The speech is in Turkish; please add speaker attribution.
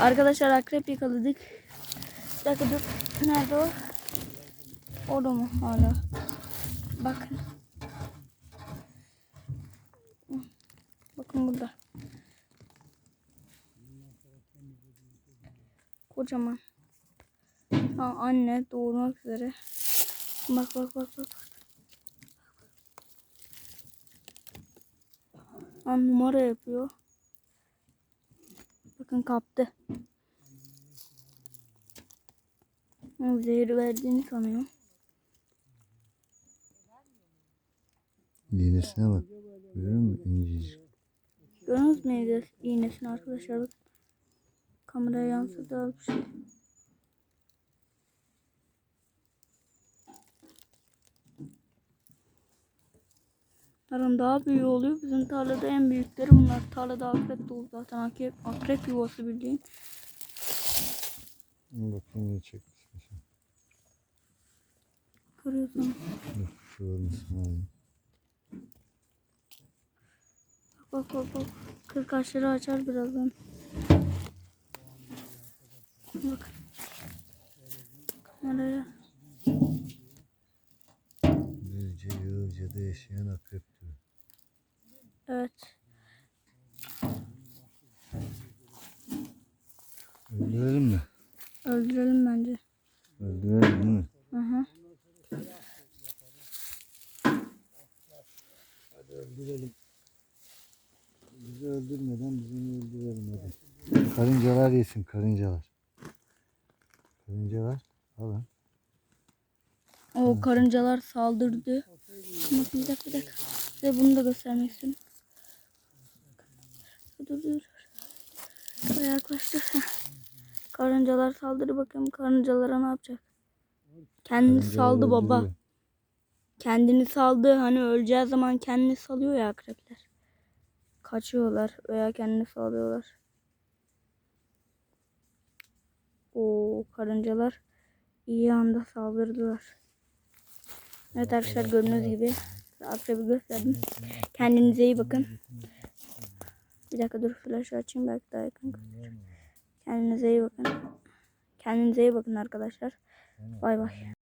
Speaker 1: Arkadaşlar akrep yakaladık. Bir dakika dur. Nerede o? Orada mı hala? Bakın. Bakın burada. Kocaman. Ha, anne doğurmak üzere. Bak bak bak bak. Ha, numara yapıyor. Bakın kaptı. Ha, Zehir verdiğini sanıyor.
Speaker 2: İğnesine bak. Görüyor musun? İncecik.
Speaker 1: Mü evde iğnesini arkadaşlar? Bakın. Kameraya yansıdı abi bir şey. Bunların daha büyüğü oluyor. Bizim tarlada en büyükleri bunlar. Tarlada akrep dolu zaten. Akrep, akrep yuvası bildiğin.
Speaker 2: Bakayım ne çekmiş. Olmasın abi.
Speaker 1: Bak bak bak. Kırkaçları açar birazdan. Bak. Kameraya.
Speaker 2: Düzce Yığılca'da yaşayan akrep.
Speaker 1: Evet.
Speaker 2: Öldürelim mi?
Speaker 1: Öldürelim bence.
Speaker 2: Öldürelim değil mi?
Speaker 1: Hı hı.
Speaker 2: Hadi öldürelim. Bizi öldürmeden bizi öldürelim hadi. Karıncalar yesin karıncalar. Karıncalar alın.
Speaker 1: O karıncalar saldırdı. Bak bir dakika bir dakika. Size bunu da göstermek istiyorum. Dur dur. Heh. Karıncalar saldırdı bakalım karıncalara ne yapacak? Kendini
Speaker 2: Karıncalar
Speaker 1: saldı baba. Kendini saldı. Hani öleceği zaman kendini salıyor ya akrepler. Kaçıyorlar veya kendini salıyorlar. O karıncalar iyi anda saldırdılar. Evet arkadaşlar gördüğünüz gibi akrebi gösterdim. Kendinize iyi bakın. Bir dakika dur flash açayım belki daha yakın. gösterir. Kendinize iyi bakın. Kendinize iyi bakın arkadaşlar. Bay bay.